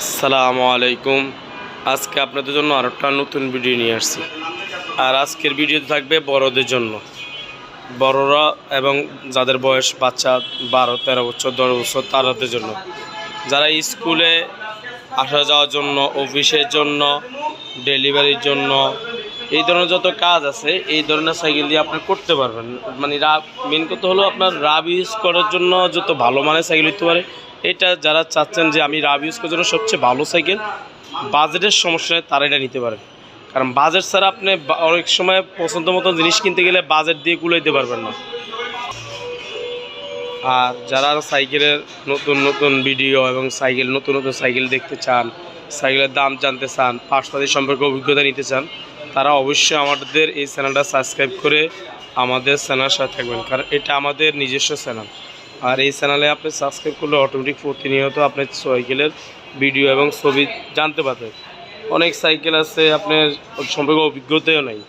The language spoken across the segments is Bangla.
আসসালামু আলাইকুম। আজকে আপনাদের জন্য আর একটা নতুন ভিডিও নিয়ে আসছি। আর আজকের ভিডিও থাকবে বড়দের জন্য। বড়রা এবং যাদের বয়স বাচ্চা বারো, তেরো বছর, দশ বছর তাদের জন্য। যারা স্কুলে আসা যাওয়ার জন্য, অফিসের জন্য, ডেলিভারির জন্য, এই ধরনের যত কাজ আছে, এই ধরনের সাইকেল দিয়ে আপনি করতে পারবেন। মানে রাব মেন কথা হলো আপনার রাব ইউজ করার জন্য যত ভালো মানের সাইকেল হতে পারে এটা যারা চাচ্ছেন যে আমি রাব ইউজ করার জন্য সবচেয়ে ভালো সাইকেল বাজেটের সমস্যায় তারা এটা নিতে পারেন। কারণ বাজেট ছাড়া আপনি অনেক সময় পছন্দ মতো জিনিস কিনতে গেলে বাজেট দিয়ে কুলাইতে পারবেন না। আর যারা সাইকেলের নতুন নতুন ভিডিও এবং সাইকেল নতুন নতুন সাইকেল দেখতে চান সাইকেলের দাম জানতে চান পাশপাতি সম্পর্কে অভিজ্ঞতা নিতে চান, তারা অবশ্যই আমাদের এই চ্যানেলটা সাবস্ক্রাইব করে আমাদের চ্যানেলের সাথে থাকবেন, কারণ এটা আমাদের নিজস্ব চ্যানেল আর এই চ্যানেলে আপনি সাবস্ক্রাইব করলে অটোমেটিক প্রতিনিয়ত আপনার সাইকেলের ভিডিও এবং ছবি জানতে পারবেন। অনেক সাইকেল আছে আপনার সম্পর্কে অভিজ্ঞতাও নেই।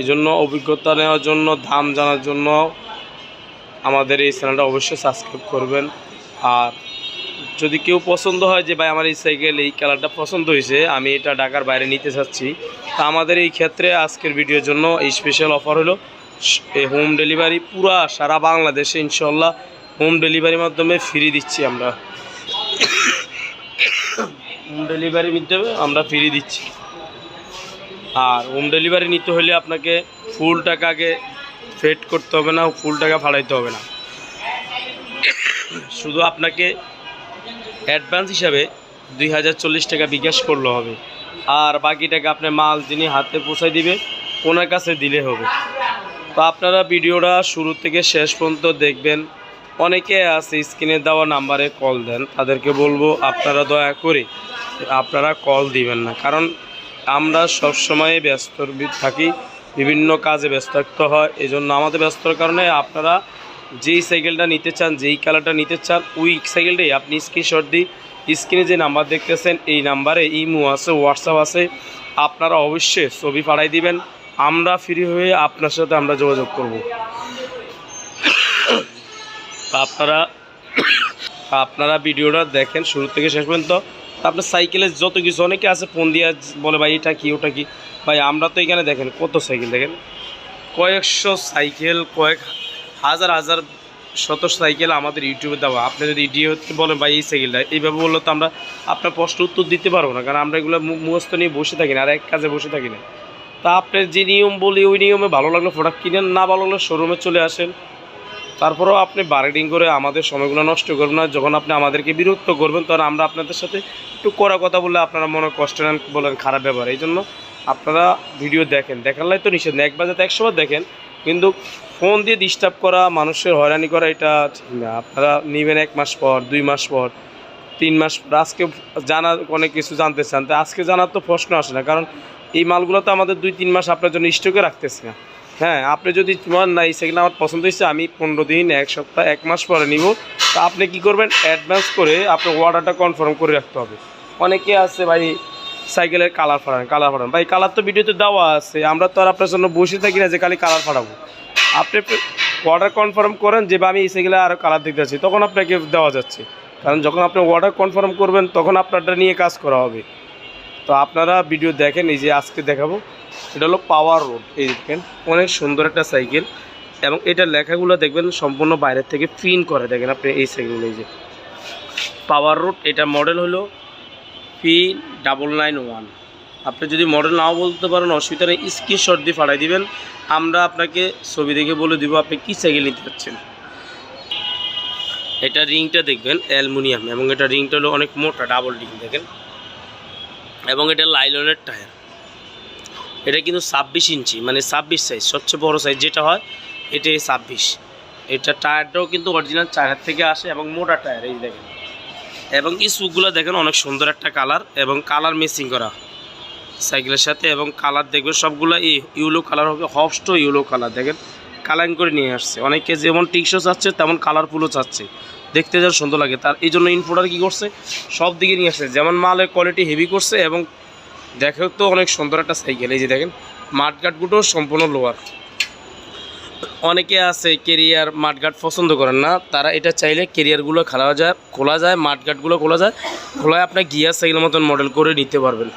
এই জন্য অভিজ্ঞতা নেওয়ার জন্য, দাম জানার জন্য আমাদের এই চ্যানেলটা অবশ্যই সাবস্ক্রাইব করবেন। আর যদি কেউ পছন্দ হয় যে, ভাই, আমার এই সাইকেল এই কালারটা পছন্দ হয়েছে, আমি এটা ঢাকার বাইরে নিতে চাচ্ছি, তা আমাদের এই ক্ষেত্রে আজকের ভিডিওর জন্য এই স্পেশাল অফার হলো এই হোম ডেলিভারি পুরা সারা বাংলাদেশে ইনশাল্লাহ হোম ডেলিভারির মাধ্যমে ফ্রি দিচ্ছি আমরা। হোম ডেলিভারির মাধ্যমে আমরা ফ্রি দিচ্ছি। আর হোম ডেলিভারি নিতে হলে আপনাকে ফুল টাকা আগে ফেড করতে হবে না, ফুল টাকা ফাড়াইতে হবে না। শুধু আপনাকে অ্যাডভান্স হিসাবে দুই হাজার চল্লিশ টাকা বিকাশ করলে হবে। আর বাকি টাকা আপনার মাল যিনি হাতে পৌঁছায় দিবে, ওনার কাছে দিলে হবে। তো আপনারা ভিডিওটা শুরু থেকে শেষ পর্যন্ত দেখবেন। অনেকে আছে স্ক্রিনে দেওয়া নাম্বারে কল দেন, তাদেরকে বলব আপনারা দয়া করে আপনারা কল দিবেন না। কারণ আমরা সবসময় ব্যস্ত থাকি, বিভিন্ন কাজে ব্যস্ত থাকতে হয় এই জন্য আমাদের ব্যস্ততার কারণে আপনারা যেই সাইকেলটা নিতে চান, যেই কালারটা নিতে চান, ওই সাইকেলটাই আপনি স্ক্রিনশট দিই স্ক্রিনে যে নাম্বার দেখতেছেন, এই নাম্বারে ইমো আছে হোয়াটসঅ্যাপ আছে, আপনারা অবশ্যই ছবি পাঠাই দিবেন। আমরা ফ্রি হয়ে আপনার সাথে আমরা যোগাযোগ করব। আপনারা আপনারা ভিডিওটা দেখেন শুরু থেকে শেষ পর্যন্ত। আপনার সাইকেলের যত কিছু অনেকে আছে ফোন দিয়ে বলে, ভাই, এটা কি, ওটা কি? ভাই, আমরা তো এখানে দেখেন কত সাইকেল দেখেন। কয়েকশো সাইকেল কয়েক হাজার হাজার, শত সাইকেল আমাদের ইউটিউবে দেওয়া। আপনি যদি ইডিওতে বলেন, ভাই, এই সাইকেলটা এইভাবে বললে তো আমরা আপনার প্রশ্ন উত্তর দিতে পারব না। কারণ আমরা এগুলো মুখস্থ নিয়ে বসে থাকি না, আর এক কাজে বসে থাকি না। তা আপনার যে নিয়ম বলি, ওই নিয়মে ভালো লাগলে প্রোডাক্ট কিনেন, না ভালো লাগলে শোরুমে চলে আসেন। তারপরেও আপনি বার্গেনিং করে আমাদের সময়গুলো নষ্ট করবেন না। যখন আপনি আমাদেরকে বিরক্ত করবেন, তখন আমরা আপনাদের সাথে একটু করা কথা বললে আপনারা মনে কষ্ট নেন, বলেন খারাপ ব্যাপার এই জন্য আপনারা ভিডিও দেখেন। দেখালাই তো নিষেধ একবার যাতে একশোবার দেখেন। কিন্তু ফোন দিয়ে ডিস্টার্ব করা, মানুষের হয়রানি করা, এটা ঠিক না। আপনারা নেবেন এক মাস পর, দুই মাস পর। তিন মাস, আজকে জানা, অনেক কিছু জানতে চান। তো আজকে জানার তো প্রশ্ন আসে না, কারণ এই মালগুলো তো আমাদের দুই, তিন মাস আপনার জন্য স্টকে রাখতেছে না। হ্যাঁ আপনি যদি তোমার না, এই সেগুলো আমার পছন্দ হয়েছে, আমি পনেরো দিন, এক সপ্তাহ, এক মাস পরে নিব। তা আপনি কি করবেন? অ্যাডভান্স করে আপনার অর্ডারটা কনফার্ম করে রাখতে হবে। অনেকে আছে ভাই সাইকেলের কালার ফাড়ান কালার ফাড়ান। ভাই কালার তো ভিডিওতে দেওয়া আছে, আমরা তো আর আপনার জন্য বসে থাকি না যে খালি কালার ফাড়াবো। আপনি অর্ডার কনফার্ম করেন যে আমি এই সাইকেলে আরও কালার দেখতে যাচ্ছি। তখন আপনাকে দেওয়া যাচ্ছে। কারণ যখন আপনি অর্ডার কনফার্ম করবেন, তখন আপনারটা নিয়ে কাজ করা হবে। তো আপনারা ভিডিও দেখেন, এই যে আজকে দেখাবো। এটা হলো পাওয়ার রোড এই দেখেন, অনেক সুন্দর একটা সাইকেল এবং এটার লেখাগুলো দেখবেন সম্পূর্ণ বাইরের থেকে প্রিন্ট করে। দেখেন আপনি এই সাইকেলগুলো এই যে। পাওয়ার রোড এটা মডেল হলো পি ডাবল নাইন ওয়ান আপনি যদি মডেল নাও বলতে পারেন, অসুবিধা নেই স্ক্রিনশট দিয়ে পাঠাই দিবেন। আমরা আপনাকে ছবি দেখে বলে দিব আপনি কী সাইকেল নিতে পারছেন এটা রিংটা দেখবেন অ্যালুমিনিয়াম এবং এটা রিংটা হলো অনেক মোটা ডাবল রিং দেখেন। এবং এটা লাইলনের টায়ার। এটা কিন্তু ছাব্বিশ ইঞ্চি মানে ছাব্বিশ সাইজ সবচেয়ে বড় সাইজ যেটা হয় এটা ছাব্বিশ। এটা টায়ারটাও কিন্তু অরিজিনাল চায়নার থেকে আসে এবং মোটা টায়ার, এই দেখেন। এবং এই স্পুকগুলো দেখেন অনেক সুন্দর একটা কালার এবং কালার মিসিং করা। সাইকেলের সাথে এবং কালার দেখবেন, সবগুলো এই ইউলো কালার হবে হবস্টো ইউলো কালার দেখেন। কালারিং করে নিয়ে আসছে। অনেকে যেমন টিকশো চাচ্ছে, তেমন কালারফুলও চাচ্ছে। দেখতে যেন সুন্দর লাগে। তার এই জন্য ইনফোটার কী করছে? সব দিকে নিয়ে আসছে। যেমন মালের কোয়ালিটি হেভি করছে এবং দেখেও তো অনেক সুন্দর একটা সাইকেল এই যে দেখেন মাঠঘাটগুলো সম্পূর্ণ লোয়ার অনেকে আছে কেরিয়ার মাঠঘাট পছন্দ করেন না। তারা এটা চাইলে কেরিয়ারগুলো খেলা যায়, খোলা যায় মাঠঘাটগুলো খোলা যায়। খোলায় আপনার গিয়ার সাইকেলের মতন মডেল করে নিতে পারবেন।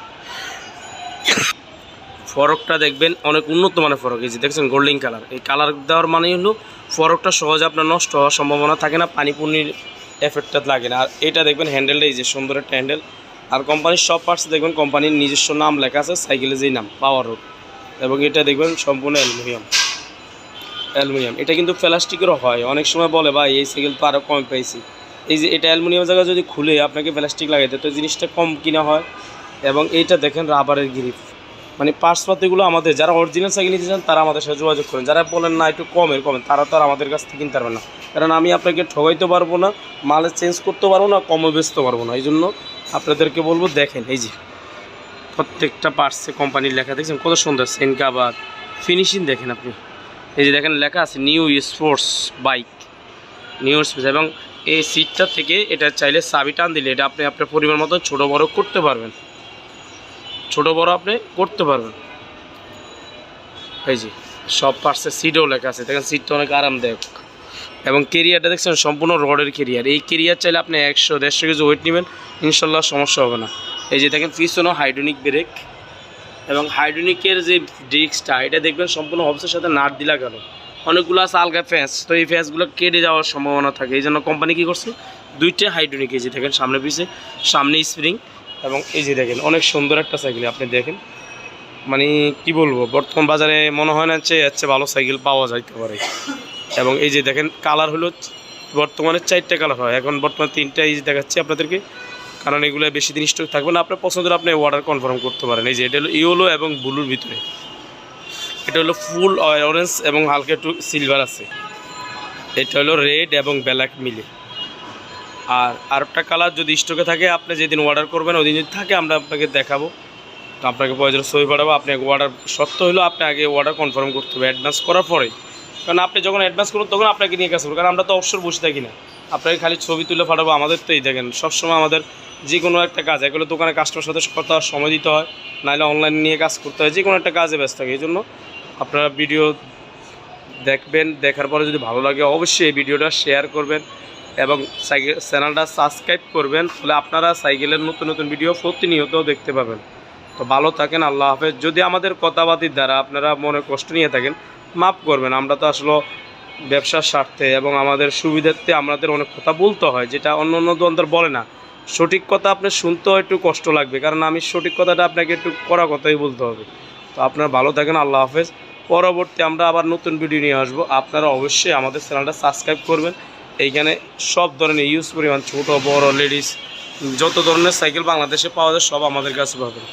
ফরকটা দেখবেন অনেক উন্নত মানের ফরক। এই যে দেখছেন গোল্ডেন কালার। এই কালার দেওয়ার মানে হলো ফরকটা সহজে আপনার নষ্ট হওয়ার সম্ভাবনা থাকে না পানি পুনির এফেক্টটা লাগে না। আর এটা দেখবেন হ্যান্ডেলটা এই যে সুন্দর একটা হ্যান্ডেল আর কোম্পানির সব পার্টস দেখবেন কোম্পানির নিজস্ব নাম লেখা আছে সাইকেলের যেই নাম পাওয়ার রোড এবং এটা দেখবেন সম্পূর্ণ অ্যালুমিনিয়াম। অ্যালুমিনিয়াম। এটা কিন্তু প্লাস্টিকেরও হয়। অনেক সময় বলে, ভাই, এই সাইকেল তো আরও কম পেয়েছি। এই যে এটা অ্যালুমিনিয়াম জায়গা যদি খুলে আপনাকে প্লাস্টিক লাগাইতে, তো জিনিসটা কম কিনা হয়। এবং এইটা দেখেন রাবারের গ্রিপ মানে পার্সপাতিগুলো আমাদের, যারা অরিজিনাল সাইকেল নিতে চান তারা আমাদের সাথে যোগাযোগ করেন। যারা বলেন না একটু কমের কমের তারা তো আর আমাদের কাছ থেকে কিনতে পারবেন না। কারণ আমি আপনাকে ঠগাইতে পারব না, মালে চেঞ্জ করতে পারব না, কমে বেচতে পারব না। এই জন্য আপনাদেরকে বলব, দেখেন, এই যে প্রত্যেকটা পার্টসে কোম্পানির লেখা, দেখছেন? কত সুন্দর সেন কাবার ফিনিশিং দেখেন আপনি। এই যে দেখেন, লেখা আছে new sports bike new sports এবং এই সিটটা থেকে এটা চাইলে চাবি টান দিলে এটা আপনি আপনার পরিমাণ মতো ছোটো বড় করতে পারবেন। ছোট বড় আপনি করতে পারবেন। এই যে, সব পার্টসে সিটও লেখা আছে। দেখেন সিটটা অনেক আরামদায়ক। এবং কেরিয়ারটা দেখছেন, সম্পূর্ণ রডের কেরিয়ার এই কেরিয়ার চাইলে আপনি একশো, দেড়শো কেজি ওয়েট নেবেন, ইনশাল্লাহ সমস্যা হবে না। এই যে দেখেন পিছনেও হাইড্রোনিক ব্রেক এবং হাইড্রোনিকের যে ডিস্কটা এটা দেখবেন সম্পূর্ণ অফিসের সাথে নাট দিলা গেল। অনেকগুলো আছে আলগা ফ্যাস তো এই ফ্যাসগুলো কেটে যাওয়ার সম্ভাবনা থাকে। এই জন্য কোম্পানি কী করছে? দুইটা হাইড্রোনিক এই যে দেখেন, সামনে পিছে, সামনে স্প্রিং এবং এই যে দেখেন, অনেক সুন্দর একটা সাইকেল, আপনি দেখেন। মানে কি বলব, বর্তমান বাজারে মনে হয় না যে চেয়ে ভালো সাইকেল পাওয়া যাইতে পারে। এবং এই যে দেখেন, কালার হলো বর্তমানে চারটে কালার হয়। এখন বর্তমানে তিনটা এই যে দেখাচ্ছি আপনাদেরকে, কারণ এগুলো বেশি দিন স্টক থাকবে না। আপনার পছন্দের আপনি অর্ডার কনফার্ম করতে পারেন। এই যে এটা হলো ইয়েলো এবং ব্লুর ভিতরে। এটা হলো ফুল অরেঞ্জ এবং হালকা একটু সিলভার আছে। এটা হলো রেড এবং ব্ল্যাক মিলে। আর আরেকটা কালার যদি স্টকে থাকে, আপনি যেদিন অর্ডার করবেন ওই দিন যদি থাকে, আমরা আপনাকে দেখাবো। তো আপনাকে প্রয়োজন সই পাঠাবো, আপনি অর্ডার সত্য হলো আপনি আগে অর্ডার কনফার্ম করতে হবে অ্যাডভান্স করার পরে। কারণ আপনি যখন অ্যাডভান্স করুন তখন আপনাকে নিয়ে কাজ করব, কারণ আমরা তো অবসর বসে থাকি না। আপনাকে খালি ছবি তুলে পাঠাবো, আমাদের তো এই দেখেন, সবসময় আমাদের যে কোনো একটা কাজ এগুলো দোকানে কাস্টমার সাথে কথা সময় দিতে হয়, নাহলে অনলাইন নিয়ে কাজ করতে হয় যে কোনো একটা কাজে ব্যস্ত থাকে এই জন্য আপনারা ভিডিও দেখবেন, দেখার পরে যদি ভালো লাগে, অবশ্যই এই ভিডিওটা শেয়ার করবেন। এবং সাইকেল চ্যানেলটা সাবস্ক্রাইব করবেন, তাহলে আপনারা সাইকেলের নতুন নতুন ভিডিও প্রতিনিয়ত দেখতে পাবেন। তো ভালো থাকেন, আল্লাহ হাফেজ। যদি আমাদের কথাবার্তির দ্বারা আপনারা মনে কষ্ট নিয়ে থাকেন, মাফ করবেন। আমরা তো আসলে ব্যবসার স্বার্থে এবং আমাদের সুবিধার্থে আমাদের অনেক কথা বলতে হয়, যেটা অন্য অন্য দোকানদার বলে না। সঠিক কথা আপনি শুনতেও একটু কষ্ট লাগবে, কারণ আমি সঠিক কথাটা আপনাকে একটু কড়া কথাই বলতে হবে। তো আপনারা ভালো থাকেন, আল্লাহ হাফেজ। পরবর্তী আমরা আবার নতুন ভিডিও নিয়ে আসব। আপনারা অবশ্যই আমাদের চ্যানেলটা সাবস্ক্রাইব করবেন। এইখানে সব ধরনের ইউজ পরিমাণ ছোট, বড় লেডিস যত ধরনের সাইকেল বাংলাদেশে পাওয়া যায়, সব আমাদের কাছে পাবেন।